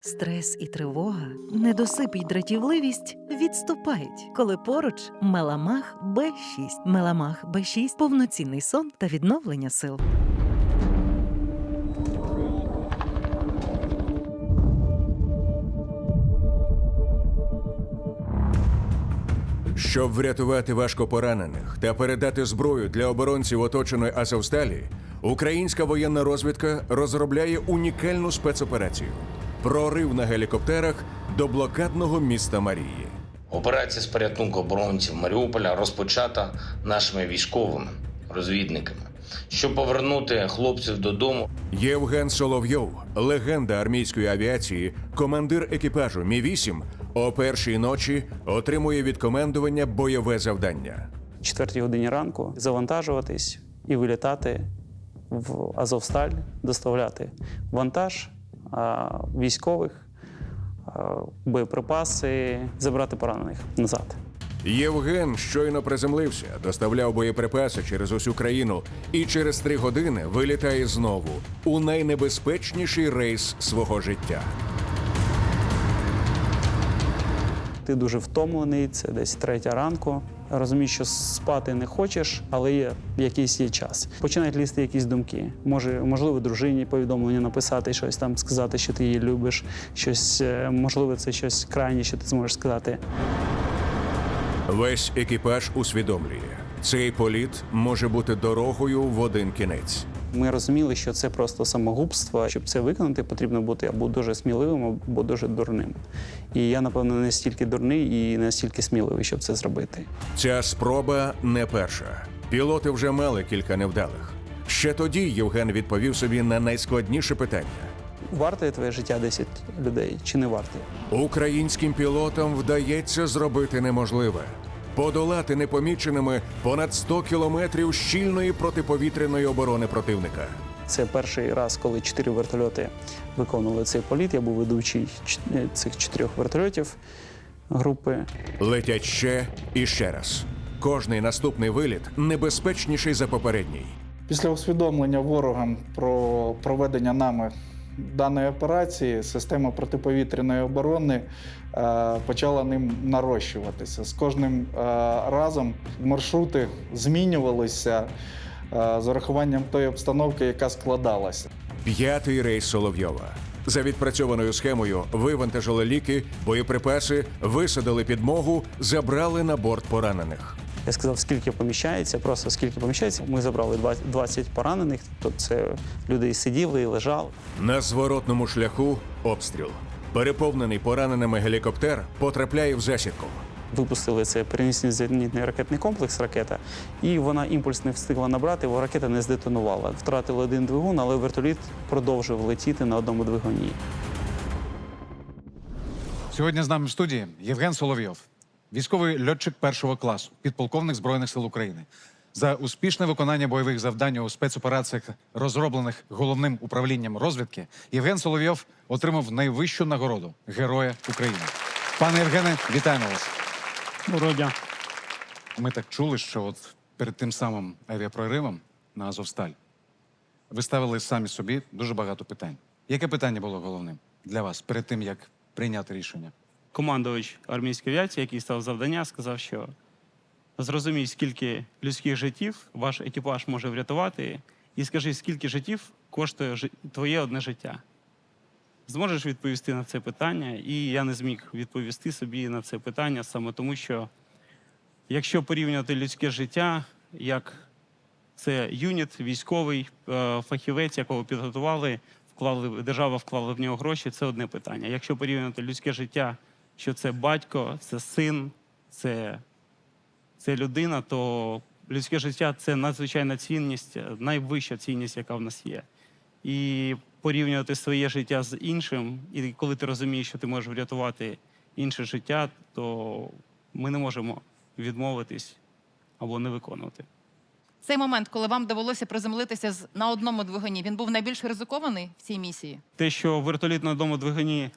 Стрес і тривога, недосип і дратівливість відступають, коли поруч Меламах Б6. Меламах Б6 – повноцінний сон та відновлення сил. Щоб врятувати важкопоранених та передати зброю для оборонців оточеної Азовсталі, українська воєнна розвідка розробляє унікальну спецоперацію прорив на гелікоптерах до блокадного міста Марії. Операція з порятунку оборонців Маріуполя розпочата нашими військовими розвідниками, щоб повернути хлопців додому. Євген Соловйов, легенда армійської авіації, командир екіпажу Мі 8 о першій ночі отримує від командування бойове завдання. Четвертій годині ранку завантажуватись і вилітати в Азовсталь, доставляти вантаж військових, боєприпаси, забрати поранених назад. Євген щойно приземлився, доставляв боєприпаси через усю країну і через три години вилітає знову у найнебезпечніший рейс свого життя. Ти дуже втомлений, це десь третя ранку. Розумієш, що спати не хочеш, але є якийсь є час. Починають лізти якісь думки. Може, можливо, дружині повідомлення написати, щось там сказати, що ти її любиш, щось е, можливо, це щось крайнє, що ти зможеш сказати. Весь екіпаж усвідомлює, цей політ може бути дорогою в один кінець. Ми розуміли, що це просто самогубство. Щоб це виконати, потрібно бути або дуже сміливим, або дуже дурним. І я, напевно, не стільки дурний і не стільки сміливий, щоб це зробити. Ця спроба не перша. Пілоти вже мали кілька невдалих. Ще тоді Євген відповів собі на найскладніше питання. Варте твоє життя 10 людей чи не варте? Українським пілотам вдається зробити неможливе подолати непоміченими понад 100 кілометрів щільної протиповітряної оборони противника. Це перший раз, коли чотири вертольоти виконували цей політ. Я був ведучий е, цих чотирьох вертольотів групи. Летять ще і ще раз. Кожний наступний виліт небезпечніший за попередній. Після усвідомлення ворогам про проведення нами даної операції система протиповітряної оборони е, почала ним нарощуватися. З кожним е, разом маршрути змінювалися е, з урахуванням тої обстановки, яка складалася. П'ятий рейс Соловйова. За відпрацьованою схемою вивантажили ліки, боєприпаси, висадили підмогу, забрали на борт поранених. Я сказав, скільки поміщається, просто скільки поміщається. Ми забрали 20 20 поранених. Тобто це люди і сиділи, і лежали. На зворотному шляху обстріл. Переповнений пораненими гелікоптер потрапляє в засідку. Випустили це перенісний зенітний ракетний комплекс ракета, і вона імпульс не встигла набрати, бо ракета не здетонувала. Втратили один двигун, але вертоліт продовжив летіти на одному двигуні. Сьогодні з нами в студії Євген Соловйов, військовий льотчик першого класу, підполковник Збройних сил України. За успішне виконання бойових завдань у спецопераціях, розроблених головним управлінням розвідки, Євген Соловйов отримав найвищу нагороду Героя України. Пане Євгене, вітаємо вас. Бородя. Ми так чули, що от перед тим самим авіапроривом на Азовсталь ви ставили самі собі дуже багато питань. Яке питання було головним для вас перед тим, як прийняти рішення? Командувач армійської авіації, який став завдання, сказав, що зрозумій, скільки людських життів ваш екіпаж може врятувати, і скажи, скільки життів коштує твоє одне життя. Зможеш відповісти на це питання? І я не зміг відповісти собі на це питання саме тому, що якщо порівнювати людське життя, як це юніт, військовий е, фахівець, якого підготували, вклали держава вклала в нього гроші. Це одне питання. Якщо порівняти людське життя, що це батько, це син, це, це людина, то людське життя це надзвичайна цінність, найвища цінність, яка в нас є. І порівнювати своє життя з іншим, і коли ти розумієш, що ти можеш врятувати інше життя, то ми не можемо відмовитись або не виконувати. Цей момент, коли вам довелося приземлитися на одному двигуні, він був найбільш ризикований в цій місії. те, що вертоліт на одному двигуні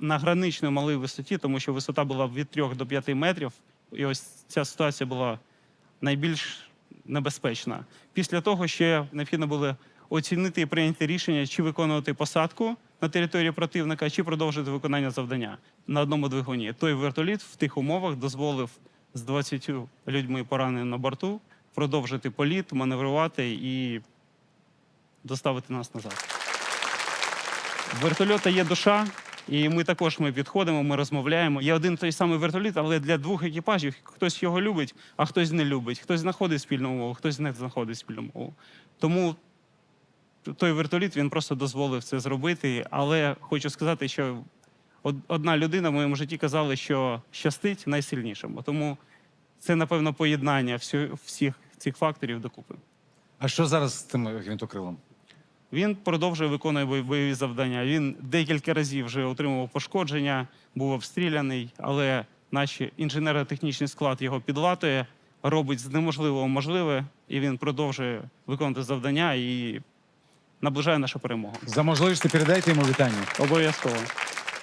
на гранично малій висоті, тому що висота була від 3 до 5 метрів, і ось ця ситуація була найбільш небезпечна. Після того ще необхідно було оцінити і прийняти рішення, чи виконувати посадку на території противника, чи продовжити виконання завдання на одному двигуні. Той вертоліт в тих умовах дозволив з 20 людьми пораненими на борту продовжити політ, маневрувати і доставити нас назад. Вертольота є душа, і ми також ми підходимо, ми розмовляємо. Є один той самий вертоліт, але для двох екіпажів хтось його любить, а хтось не любить. Хтось знаходить спільну мову, хтось не знаходить спільну мову. Тому той вертоліт він просто дозволив це зробити. Але хочу сказати, що одна людина в моєму житті казала, що щастить найсильнішому. Тому це, напевно, поєднання всіх цих факторів докупи. А що зараз з тим гвинтокрилом? Він продовжує виконує бой- бойові завдання. Він декілька разів вже отримував пошкодження, був обстріляний, але наш інженерно-технічний склад його підлатує, робить з неможливого можливе, і він продовжує виконувати завдання і наближає нашу перемогу. За можливість передайте йому вітання. Обов'язково.